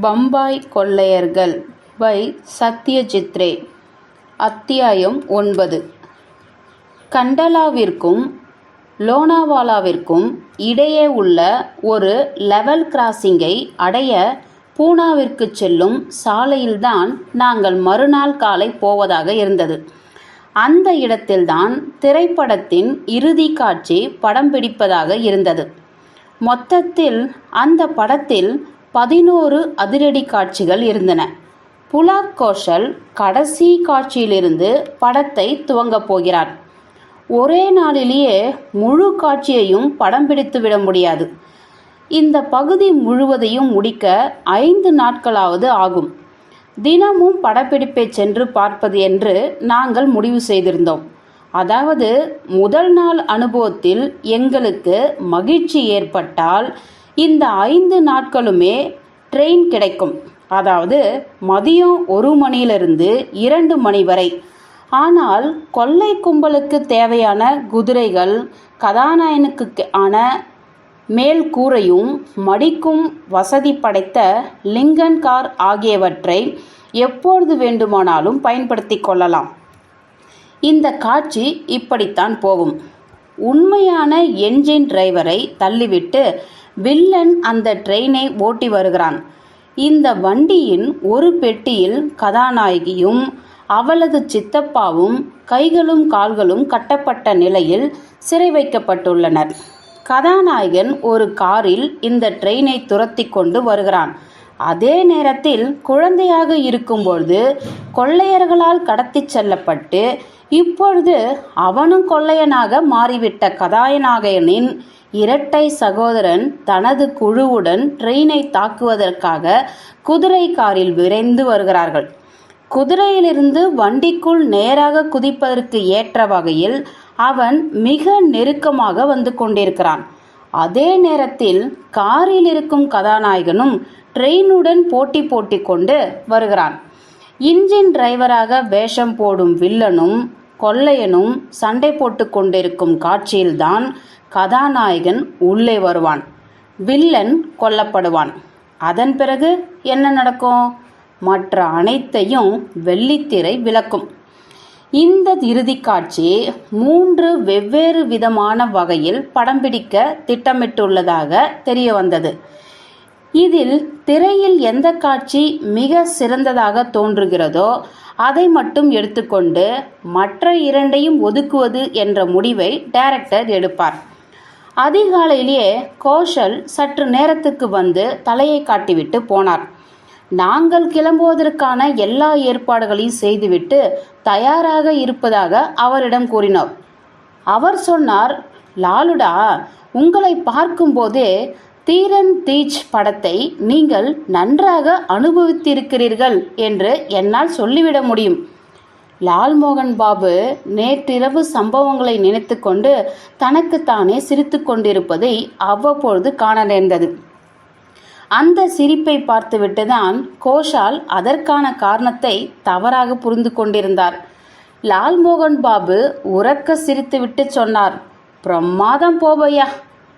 பம்பாய் கொள்ளையர்கள் பை சத்யஜித்ரே அத்தியாயம் ஒன்பது. கண்டலாவிற்கும் லோனாவாலாவிற்கும் இடையே உள்ள ஒரு லெவல் கிராசிங்கை அடைய பூனாவிற்கு செல்லும் சாலையில்தான் நாங்கள் மறுநாள் காலை போவதாக இருந்தது. அந்த இடத்தில்தான் திரைப்படத்தின் இறுதி காட்சி படம் பிடிப்பதாக இருந்தது. மொத்தத்தில் அந்த படத்தில் பதினோரு அதிரடி காட்சிகள் இருந்தன. புலாக் கோஷல் கடைசி காட்சியிலிருந்து படத்தை துவங்கப் போகிறார். ஒரே நாளிலேயே முழு காட்சியையும் படம் பிடித்து விட முடியாது. இந்த பகுதி முழுவதையும் முடிக்க ஐந்து நாட்களாவது ஆகும். தினமும் படப்பிடிப்பை சென்று பார்ப்பது என்று நாங்கள் முடிவு செய்திருந்தோம். அதாவது முதல் நாள் அனுபவத்தில் எங்களுக்கு மகிழ்ச்சி ஏற்பட்டால் இந்த ஐந்து நாட்களுமே ட்ரெயின் கிடைக்கும். அதாவது மதியம் ஒரு மணியிலிருந்து இரண்டு மணி வரை. ஆனால் கொள்ளை கும்பலுக்கு தேவையான குதிரைகள் கதாநாயகனுக்கு ஆன மேல் கூரையும் மடிக்கும் வசதி படைத்த லிங்கன் கார் ஆகியவற்றை எப்பொழுது வேண்டுமானாலும் பயன்படுத்தி கொள்ளலாம். இந்த காட்சி இப்படித்தான் போகும். உண்மையான என்ஜின் டிரைவரை தள்ளிவிட்டு வில்லன் அந்த ட்ரெயினை ஓட்டி வருகிறான். இந்த வண்டியின் ஒரு பெட்டியில் கதாநாயகியும் அவளது சித்தப்பாவும் கைகளும் கால்களும் கட்டப்பட்ட நிலையில் சிறை வைக்கப்பட்டுள்ளனர். கதாநாயகன் ஒரு காரில் இந்த ட்ரெயினை துரத்தி கொண்டு வருகிறான். அதே நேரத்தில் குழந்தையாக இருக்கும்பொழுது கொள்ளையர்களால் கடத்திச் செல்லப்பட்டு இப்பொழுது அவனும் கொள்ளையனாக மாறிவிட்ட கதாநாயகனின் இரட்டை சகோதரன் தனது குழுவுடன் ட்ரெயினை தாக்குவதற்காக குதிரை காரில் விரைந்து வருகிறார்கள். குதிரையிலிருந்து வண்டிக்குள் நேராக குதிப்பதற்கு ஏற்ற வகையில் அவன் மிக நெருக்கமாக வந்து கொண்டிருக்கிறான். அதே நேரத்தில் காரில் இருக்கும் கதாநாயகனும் ட்ரெயினுடன் போட்டி போட்டி கொண்டு வருகிறான். இன்ஜின் டிரைவராக வேஷம் போடும் வில்லனும் கொள்ளையனும் சண்டை போட்டு கொண்டிருக்கும் காட்சியில்தான் கதாநாயகன் உள்ளே வருவான். வில்லன் கொல்லப்படுவான். அதன் பிறகு என்ன நடக்கும்? மற்ற அனைத்தையும் வெள்ளித்திரை விளக்கும். இந்த இறுதி காட்சி மூன்று வெவ்வேறு விதமான வகையில் படம் பிடிக்க திட்டமிட்டுள்ளதாக தெரிய வந்தது. இதில் திரையில் எந்த காட்சி மிக சிறந்ததாக தோன்றுகிறதோ அதை மட்டும் எடுத்துக்கொண்டு மற்ற இரண்டையும் ஒதுக்குவது என்ற முடிவை டைரக்டர் எடுப்பார். அதிகாலையிலேயே கோஷல் சற்று நேரத்துக்கு வந்து தலையை காட்டிவிட்டு போனார். நாங்கள் கிளம்புவதற்கான எல்லா ஏற்பாடுகளையும் செய்துவிட்டு தயாராக இருப்பதாக அவரிடம் கூறினோம். அவர் சொன்னார் லாலுடா உங்களை பார்க்கும்போதே தீரன் தீஜ் படத்தை நீங்கள் நன்றாக அனுபவித்திருக்கிறீர்கள் என்று என்னால் சொல்லிவிட முடியும். லால்மோகன் பாபு நேற்றிரவு சம்பவங்களை நினைத்து கொண்டு தனக்குத்தானே சிரித்து கொண்டிருப்பதை அவ்வப்பொழுது காண நேர்ந்தது. அந்த சிரிப்பை பார்த்துவிட்டு தான் கோஷால் அதற்கான காரணத்தை தவறாக புரிந்து கொண்டிருந்தார். லால்மோகன் பாபு உறக்க சிரித்துவிட்டு சொன்னார் பிரமாதம் போபையா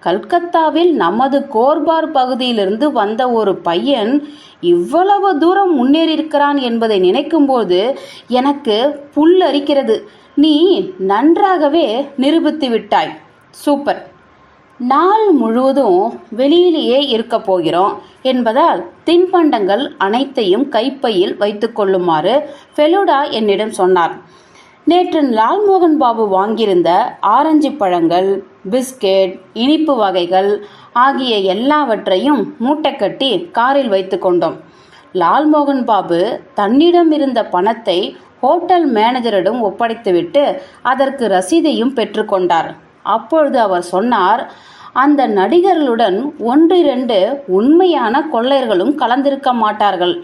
கல்கத்தாவில் நமது கோர்பார் பகுதியிலிருந்து வந்த ஒரு பையன் இவ்வளவு தூரம் முன்னேறியிருக்கிறான் என்பதை நினைக்கும்போது எனக்கு புல்லரிக்கிறது. நீ நன்றாகவே நிரூபித்து விட்டாய். சூப்பர். நாள் முழுவதும் வெளியிலேயே இருக்க போகிறோம் என்பதால் தின்பண்டங்கள் அனைத்தையும் கைப்பையில் வைத்துக்கொள்ளுமாறு ஃபெலுடா என்னிடம் சொன்னார். நேற்று லால்மோகன் பாபு வாங்கியிருந்த ஆரஞ்சு பழங்கள் பிஸ்கெட் இனிப்பு வகைகள் ஆகிய எல்லாவற்றையும் மூட்டை கட்டி காரில் வைத்து கொண்டோம். லால்மோகன் பாபு தன்னிடம் இருந்த பணத்தை ஹோட்டல் மேனேஜரிடம் ஒப்படைத்துவிட்டு அதற்கு ரசீதையும் பெற்றுக்கொண்டார் அப்பொழுது அவர் சொன்னார் அந்த நடிகர்களுடன் ஒன்றிரண்டு உண்மையான கொள்ளையர்களும் கலந்திருக்க மாட்டார்கள்.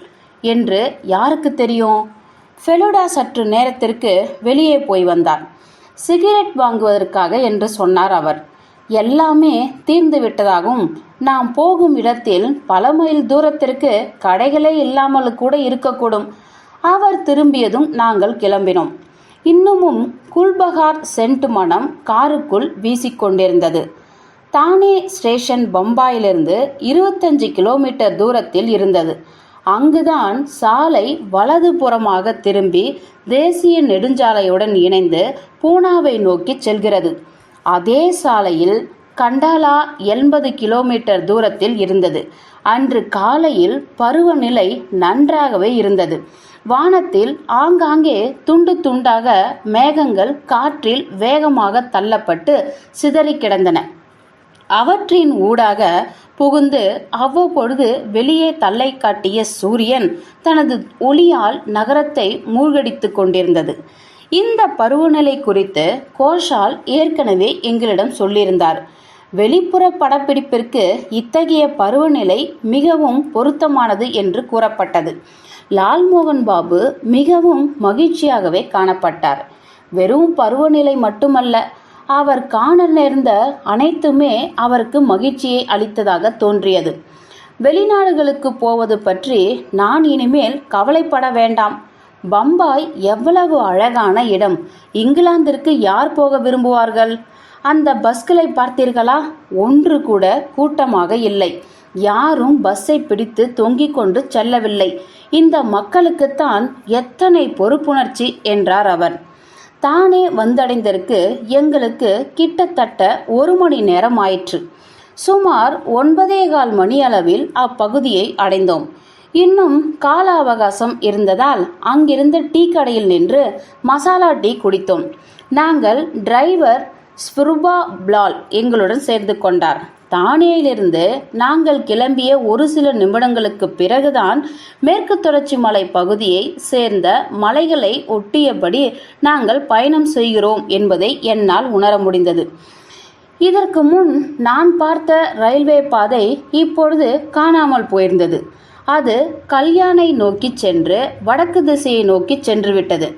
என்று யாருக்கு தெரியும்? ஃபெலுடா சற்று நேரத்திற்கு வெளியே போய் வந்தார் சிகரெட் வாங்குவதற்காக என்று சொன்னார் அவர். எல்லாமே தீர்ந்து விட்டதாகவும் நாம் போகும் இடத்தில் பல மைல் தூரத்திற்கு கடைகளே இல்லாமல் கூட இருக்கக்கூடும். அவர் திரும்பியதும் நாங்கள் கிளம்பினோம். இன்னமும் குல்பகார் சென்ட் மனம் காருக்குள் வீசிக்கொண்டிருந்தது. தானே ஸ்டேஷன் பம்பாயிலிருந்து இருபத்தஞ்சு கிலோமீட்டர் தூரத்தில் இருந்தது. அங்குதான் சாலை வலதுபுறமாக திரும்பி தேசிய நெடுஞ்சாலையுடன் இணைந்து பூனாவை நோக்கி செல்கிறது. அதே சாலையில் கண்டாலா எண்பது கிலோமீட்டர் தூரத்தில் இருந்தது. அன்று காலையில் பருவநிலை நன்றாகவே இருந்தது. வானத்தில் ஆங்காங்கே துண்டு துண்டாக மேகங்கள் காற்றில் வேகமாக தள்ளப்பட்டு சிதறி கிடந்தன. அவற்றின் ஊடாக புகுந்து அவ்வப்பொழுது வெளியே தள்ளை காட்டிய சூரியன் தனது ஒளியால் நகரத்தை மூழ்கடித்து கொண்டிருந்தது. இந்த பருவநிலை குறித்து கோஷால் ஏற்கனவே எங்களிடம் சொல்லியிருந்தார். வெளிப்புற படப்பிடிப்பிற்கு இத்தகைய பருவநிலை மிகவும் பொருத்தமானது என்று கூறப்பட்டது. லால்மோகன் பாபு மிகவும் மகிழ்ச்சியாகவே காணப்பட்டார். வெறும் பருவநிலை மட்டுமல்ல அவர் காண நேர்ந்த அனைத்துமே அவருக்கு மகிழ்ச்சியை அளித்ததாக தோன்றியது. வெளிநாடுகளுக்கு போவது பற்றி நான் இனிமேல் கவலைப்பட வேண்டாம். பம்பாய் எவ்வளவு அழகான இடம். இங்கிலாந்திற்கு யார் போக விரும்புவார்கள்? அந்த பஸ்களை பார்த்தீர்களா? ஒன்று கூட கூட்டமாக இல்லை. யாரும் பஸ்ஸை பிடித்து தொங்கிக் கொண்டு செல்லவில்லை. இந்த மக்களுக்குத்தான் எத்தனை பொறுப்புணர்ச்சி என்றார் அவர். தானே வந்தடைந்ததற்கு எங்களுக்கு கிட்டத்தட்ட ஒரு மணி நேரம் ஆயிற்று சுமார் ஒன்பதே கால் மணி அளவில் அப்பகுதியை அடைந்தோம். இன்னும் கால அவகாசம் இருந்ததால் அங்கிருந்த டீ கடையில் நின்று மசாலா டீ குடித்தோம். நாங்கள் டிரைவர் ஸ்பிருபா பிளால் எங்களுடன் சேர்ந்து கொண்டார். தானேயிலிருந்து நாங்கள் கிளம்பிய ஒரு சில நிமிடங்களுக்கு பிறகுதான் மேற்கு தொடர்ச்சி மலை பகுதியை சேர்ந்த மலைகளை ஒட்டியபடி நாங்கள் பயணம் செய்கிறோம் என்பதை என்னால் உணர முடிந்தது. இதற்கு முன் நான் பார்த்த ரயில்வே பாதை இப்பொழுது காணாமல் போயிருந்தது. அது கல்யாணை நோக்கி சென்று வடக்கு திசையை நோக்கி சென்றுவிட்டது.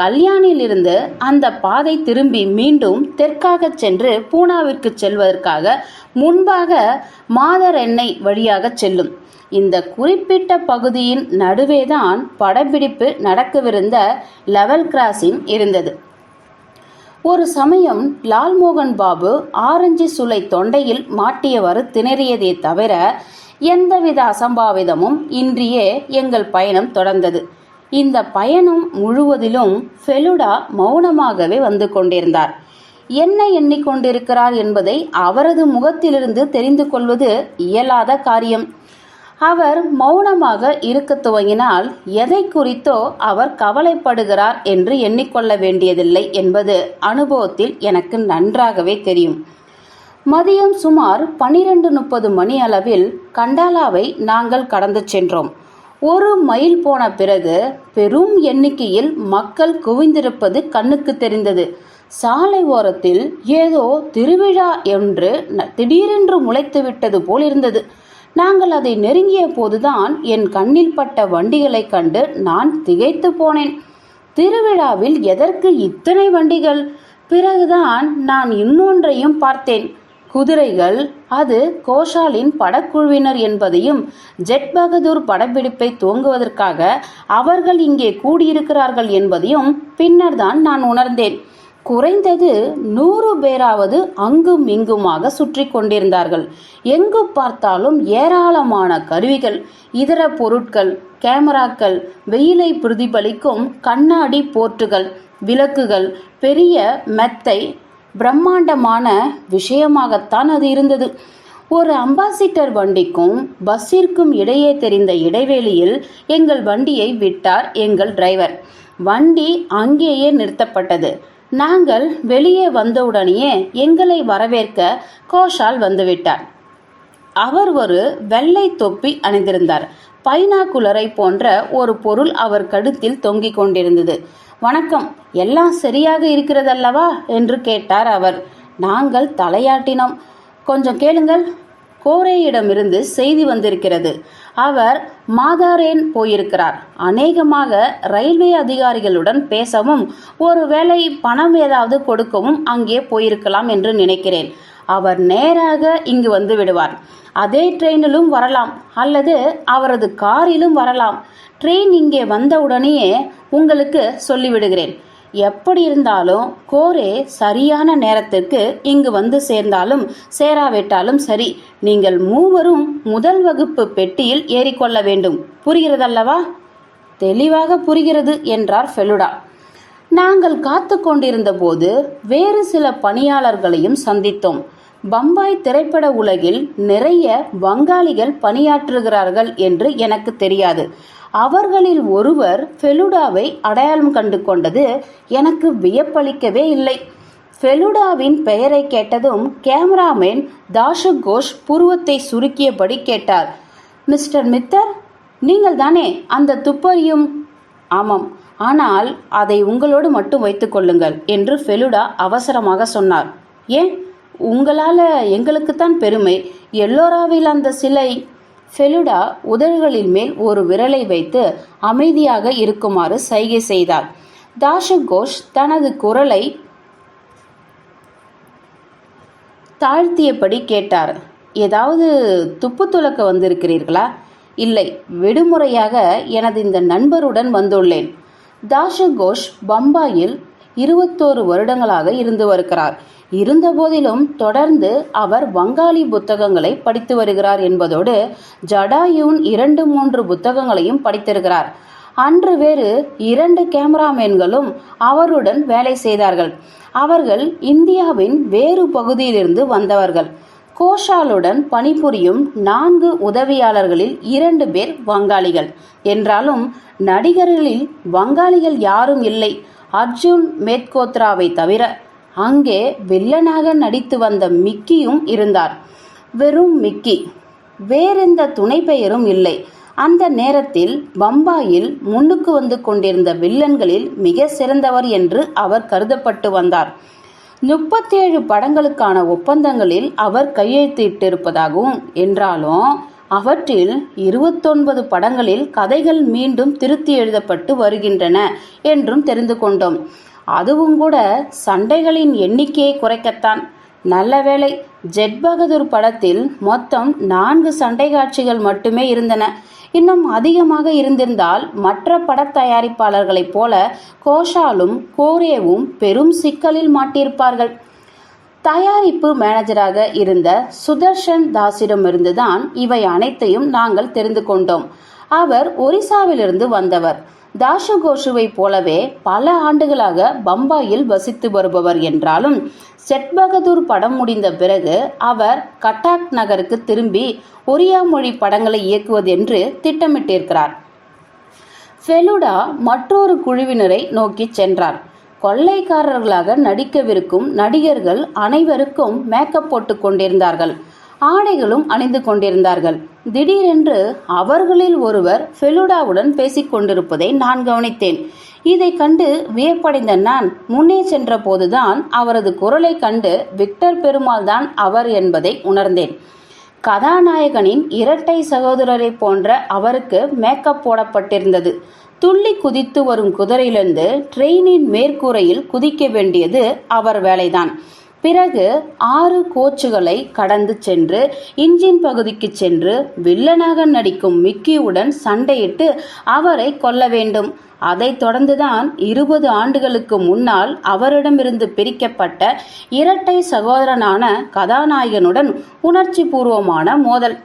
கல்யாணிலிருந்து அந்த பாதை திரும்பி மீண்டும் தெற்காக சென்று பூனாவிற்கு செல்வதற்காக முன்பாக மாதர் எண்ணெய் வழியாக செல்லும். இந்த குறிப்பிட்ட பகுதியின் நடுவேதான் படப்பிடிப்பு நடக்கவிருந்த லெவல் கிராசிங் இருந்தது. ஒரு சமயம் லால்மோகன் பாபு ஆரஞ்சு சுளை தொண்டையில் மாட்டியவாறு திணறியதே தவிர எந்தவித அசம்பாவிதமும் இன்றியே எங்கள் பயணம் தொடர்ந்தது. இந்த பயணம் முழுவதிலும் ஃபெலுடா மௌனமாகவே வந்து கொண்டிருந்தார். என்ன எண்ணிக்கொண்டிருக்கிறார் என்பதை அவரது முகத்திலிருந்து தெரிந்து கொள்வது இயலாத காரியம். அவர் மௌனமாக இருக்க துவங்கினால் எதை குறித்தோ அவர் கவலைப்படுகிறார் என்று எண்ணிக்கொள்ள வேண்டியதில்லை என்பது அனுபவத்தில் எனக்கு நன்றாகவே தெரியும். மதியம் சுமார் பனிரெண்டு முப்பது மணி அளவில் கண்டாலாவை நாங்கள் கடந்து சென்றோம். ஒரு மைல் போன பிறகு பெரும் எண்ணிக்கையில் மக்கள் குவிந்திருப்பது கண்ணுக்கு தெரிந்தது. சாலை ஓரத்தில் ஏதோ திருவிழா என்று ந- திடீரென்று முளைத்து விட்டது போல் இருந்தது. நாங்கள் அதை நெருங்கிய போதுதான் என் கண்ணில் பட்ட வண்டிகளை கண்டு நான் திகைத்து போனேன். திருவிழாவில் எதற்கு இத்தனை வண்டிகள்? பிறகுதான் நான் இன்னொன்றையும் பார்த்தேன். குதிரைகள் அது கோஷாலின் படக்குழுவினர் என்பதையும் ஜெட் பகதூர் படப்பிடிப்பை துவங்குவதற்காக அவர்கள் இங்கே கூடியிருக்கிறார்கள் என்பதையும் பின்னர் தான் நான் உணர்ந்தேன். குறைந்தது நூறு பேராவது அங்கும் இங்குமாக சுற்றி கொண்டிருந்தார்கள். எங்கு பார்த்தாலும் ஏராளமான கருவிகள் இதர பொருட்கள் கேமராக்கள் வெயிலை பிரதிபலிக்கும் கண்ணாடி போர்ட்டுகள் விளக்குகள் பெரிய மெத்தை பிரம்மாண்டமான விஷயமாகத்தான் அது இருந்தது. ஒரு அம்பாசிடர் வண்டிக்கும் பஸ்ஸிற்கும் இடையே தெரிந்த இடைவெளியில் எங்கள் வண்டியை விட்டார் எங்கள் டிரைவர். வண்டி அங்கேயே நிறுத்தப்பட்டது. நாங்கள் வெளியே வந்தவுடனேயே எங்களை வரவேற்க கோஷால் வந்துவிட்டார். அவர் ஒரு வெள்ளை தொப்பி அணிந்திருந்தார். பைனாகுலரை போன்ற ஒரு பொருள் அவர் கழுத்தில் தொங்கிக் கொண்டிருந்தது. வணக்கம் எல்லாம் சரியாக இருக்கிறதல்லவா? என்று கேட்டார் அவர். நாங்கள் தலையாட்டினோம். கொஞ்சம் கேளுங்கள். கோரேயிடமிருந்து செய்தி வந்திருக்கிறது. அவர் மாதாரேன் போயிருக்கிறார். அநேகமாக ரயில்வே அதிகாரிகளுடன் பேசவும் ஒருவேளை பணம் ஏதாவது கொடுக்கவும் அங்கே போயிருக்கலாம் என்று நினைக்கிறேன். அவர் நேராக இங்கு வந்து விடுவார். அதே ட்ரெயினிலும் வரலாம். அல்லது அவரது காரிலும் வரலாம். ட்ரெயின் இங்கே வந்தவுடனேயே உங்களுக்கு சொல்லிவிடுகிறேன். எப்படி இருந்தாலும் கோரே சரியான நேரத்திற்கு இங்கு வந்து சேர்ந்தாலும் சேராவிட்டாலும் சரி நீங்கள் மூவரும் முதல் வகுப்பு பெட்டியில் ஏறிக்கொள்ள வேண்டும். புரிகிறதல்லவா? தெளிவாக புரிகிறது என்றார் ஃபெலுடா. நாங்கள் காத்து கொண்டிருந்த போது வேறு சில பணியாளர்களையும் சந்தித்தோம். பம்பாய் திரைப்பட உலகில் நிறைய வங்காளிகள் பணியாற்றுகிறார்கள் என்று எனக்கு தெரியாது. அவர்களில் ஒருவர் ஃபெலுடாவை அடையாளம் கண்டு கொண்டது எனக்கு வியப்பளிக்கவே இல்லை. ஃபெலுடாவின் பெயரை கேட்டதும் கேமராமேன் தாஷு கோஷ் புருவத்தை சுருக்கியபடி கேட்டார். மிஸ்டர் மித்தர் நீங்கள் தானே அந்த துப்பறியும் ஆமாம் ஆனால் அதை உங்களோடு மட்டும் வைத்துக் கொள்ளுங்கள் என்று ஃபெலுடா அவசரமாக சொன்னார். ஏன்? உங்களால் எங்களுக்குத்தான் பெருமை. எல்லோராவில் அந்த சிலை ஃபெலுடா உதடுகளின் மேல் ஒரு விரலை வைத்து அமைதியாக இருக்குமாறு சைகை செய்தார் தாஷகோஷ் தனது குரலை தாழ்த்தியபடி கேட்டார். ஏதாவது துப்பு துலக்க வந்திருக்கிறீர்களா? இல்லை விடுமுறையாக எனது இந்த நண்பருடன் வந்துள்ளேன். தாஷகோஷ் பம்பாயில் இருபத்தோரு வருடங்களாக இருந்து வருகிறார். இருந்தபோதிலும் தொடர்ந்து அவர் வங்காளி புத்தகங்களை படித்து வருகிறார் என்பதோடு ஜடாயுன் இரண்டு மூன்று புத்தகங்களையும் படித்திருக்கிறார். அன்று வேறு இரண்டு கேமராமேன்களும் அவருடன் வேலை செய்தார்கள். அவர்கள் இந்தியாவின் வேறு பகுதியிலிருந்து வந்தவர்கள். கோஷாலுடன் பணிபுரியும் நான்கு உதவியாளர்களில் இரண்டு பேர் வங்காளிகள். என்றாலும் நடிகர்களில் வங்காளிகள் யாரும் இல்லை. அர்ஜுன் மேத்கோத்ராவை தவிர அங்கே வில்லனாக நடித்து வந்த மிக்கியும் இருந்தார். வெறும் மிக்கி. வேறெந்த துணை பெயரும் இல்லை. அந்த நேரத்தில் பம்பாயில் முன்னுக்கு வந்து கொண்டிருந்த வில்லன்களில் மிக சிறந்தவர் என்று அவர் கருதப்பட்டு வந்தார். முப்பத்தேழு படங்களுக்கான ஒப்பந்தங்களில் அவர் கையெழுத்திட்டிருப்பதாகவும் என்றாலும் அவற்றில் இருபத்தொன்பது படங்களில் கதைகள் மீண்டும் திருத்தி எழுதப்பட்டு வருகின்றன என்றும் தெரிந்து கொண்டோம். அதுவும் கூட சண்டைகளின் எண்ணிக்கையை குறைக்கத்தான். நல்ல வேளை ஜெட் பகதூர் படத்தில் மொத்தம் நான்கு சண்டை காட்சிகள் மட்டுமே இருந்தன. இன்னும் அதிகமாக இருந்திருந்தால் மற்ற பட தயாரிப்பாளர்களைப் போல கோஷாலும் கோரேவும் பெரும் சிக்கலில் மாட்டியிருப்பார்கள். தயாரிப்பு மேனேஜராக இருந்த சுதர்ஷன் தாஸிடமிருந்துதான் இவை அனைத்தையும் நாங்கள் தெரிந்து கொண்டோம். அவர் ஒரிசாவிலிருந்து வந்தவர். தாசகோஷுவை போலவே பல ஆண்டுகளாக பம்பாயில் வசித்து வருபவர் என்றாலும் செட் பகதூர் படம் முடிந்த பிறகு அவர் கட்டாக் நகருக்கு திரும்பி ஒரியா மொழி படங்களை இயக்குவது என்று திட்டமிட்டிருக்கிறார். ஃபெலுடா மற்றொரு குழுவினரை நோக்கி சென்றார். கொள்ளைக்காரர்களாக நடிக்கவிருக்கும் நடிகர்கள் அனைவருக்கும் மேக்கப் போட்டு கொண்டிருந்தார்கள். ஆடைகளும் அணிந்து கொண்டிருந்தார்கள். திடீரென்று அவர்களில் ஒருவர் ஃபெலுடாவுடன் பேசிக் கொண்டிருப்பதை நான் கவனித்தேன். இதை கண்டு வியப்படைந்த நான் முன்னே சென்ற போதுதான் அவரது குரலை கண்டு விக்டர் பெருமாள் தான் அவர் என்பதை உணர்ந்தேன். கதாநாயகனின் இரட்டை சகோதரரை போன்ற அவருக்கு மேக்கப் போடப்பட்டிருந்தது. துள்ளி குதித்து வரும் குதிரையிலிருந்து ட்ரெயினின் மேற்கூரையில் குதிக்க வேண்டியது அவர் வேலைதான். பிறகு ஆறு கோச்சுகளை கடந்து சென்று இன்ஜின் பகுதிக்கு சென்று வில்லனாக நடிக்கும் மிக்கியுடன் சண்டையிட்டு அவரை கொல்ல வேண்டும். அதைத் தொடர்ந்துதான் இருபது ஆண்டுகளுக்கு முன்னால் அவரிடமிருந்து பிரிக்கப்பட்ட இரட்டை சகோதரனான கதாநாயகனுடன் உணர்ச்சி பூர்வமான மோதல்.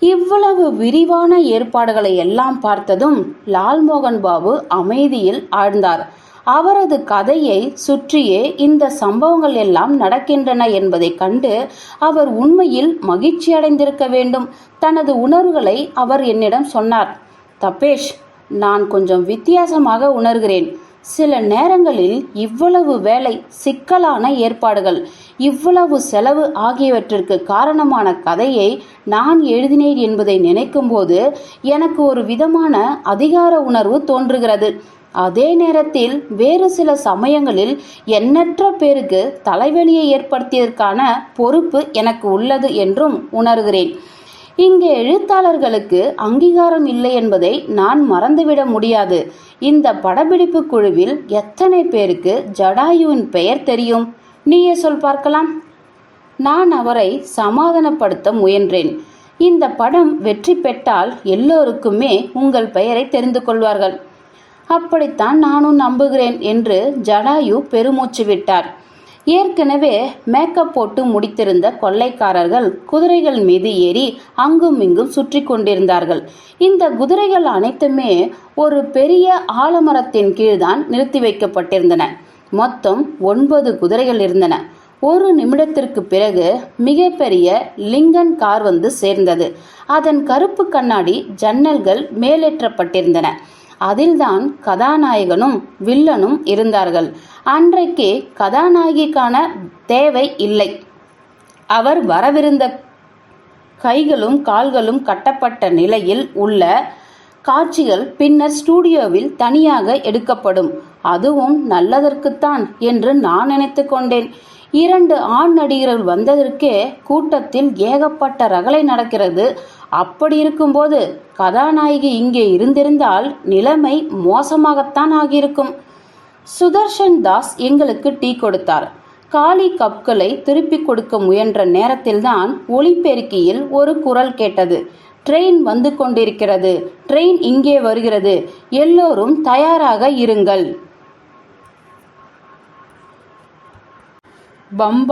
இவ்வளவு விரிவான ஏற்பாடுகளை எல்லாம் பார்த்ததும் லால்மோகன் பாபு அமைதியில் ஆழ்ந்தார். அவரது கதையை சுற்றியே இந்த சம்பவங்கள் எல்லாம் நடக்கின்றன என்பதைக் கண்டு அவர் உண்மையில் மகிழ்ச்சி அடைந்திருக்க வேண்டும். தனது உணர்வுகளை அவர் என்னிடம் சொன்னார். தப்பேஷ் நான் கொஞ்சம் வித்தியாசமாக உணர்கிறேன். சில நேரங்களில் இவ்வளவு வேலை சிக்கலான ஏற்பாடுகள் இவ்வளவு செலவு ஆகியவற்றிற்கு காரணமான கதையை நான் எழுதினேன் என்பதை நினைக்கும்போது எனக்கு ஒரு விதமான அதிகார உணர்வு தோன்றுகிறது. அதே நேரத்தில் வேறு சில சமயங்களில் எண்ணற்ற பேருக்கு தலைவலியை ஏற்படுத்தியதற்கான பொறுப்பு எனக்கு உள்ளது என்றும் உணர்கிறேன். இங்கே எழுத்தாளர்களுக்கு அங்கீகாரம் இல்லை என்பதை நான் மறந்துவிட முடியாது. இந்த படப்பிடிப்பு குழுவில் எத்தனை பேருக்கு ஜடாயுவின் பெயர் தெரியும்? நீயே சொல் பார்க்கலாம். நான் அவரை சமாதானப்படுத்த முயன்றேன். இந்த படம் வெற்றி பெற்றால் எல்லோருக்குமே உங்கள் பெயரை தெரிந்து கொள்வார்கள். அப்படித்தான் நானும் நம்புகிறேன் என்று ஜடாயு பெருமூச்சு விட்டார். ஏற்கனவே மேக்கப் போட்டு முடித்திருந்த கொள்ளைக்காரர்கள் குதிரைகள் மீது ஏறி அங்கும் இங்கும் சுற்றி கொண்டிருந்தார்கள். இந்த குதிரைகள் அனைத்துமே ஒரு பெரிய ஆலமரத்தின் கீழ்தான் நிறுத்தி வைக்கப்பட்டிருந்தன. மொத்தம் ஒன்பது குதிரைகள் இருந்தன. ஒரு நிமிடத்திற்கு பிறகு மிகப்பெரிய லிங்கன் கார் வந்து சேர்ந்தது. அதன் கருப்பு கண்ணாடி ஜன்னல்கள் மேலேற்றப்பட்டிருந்தன. அதில்தான் கதாநாயகனும் வில்லனும் இருந்தார்கள். அன்றைக்கு கதாநாயகிக்கான தேவை இல்லை. அவர் வரவிருந்த கைகளும் கால்களும் கட்டப்பட்ட நிலையில் உள்ள காட்சிகள் பின்னர் ஸ்டூடியோவில் தனியாக எடுக்கப்படும். அதுவும் நல்லதற்குத்தான் என்று நான் நினைத்து கொண்டேன். இரண்டு ஆண் நடிகர்கள் வந்ததற்கே கூட்டத்தில் ஏகப்பட்ட ரகளை நடக்கிறது. அப்படி இருக்கும்போது கதாநாயகி இங்கே இருந்திருந்தால் நிலைமை மோசமாகத்தான் ஆகியிருக்கும். சுதர்ஷன் தாஸ் எங்களுக்கு டீ கொடுத்தார். காலி கப்களை திருப்பிக் கொடுக்க முயன்ற நேரத்தில்தான் ஒளிப்பெருக்கியில் ஒரு குரல் கேட்டது. ட்ரெயின் வந்து கொண்டிருக்கிறது. ட்ரெயின் இங்கே வருகிறது. எல்லோரும் தயாராக இருங்கள். बम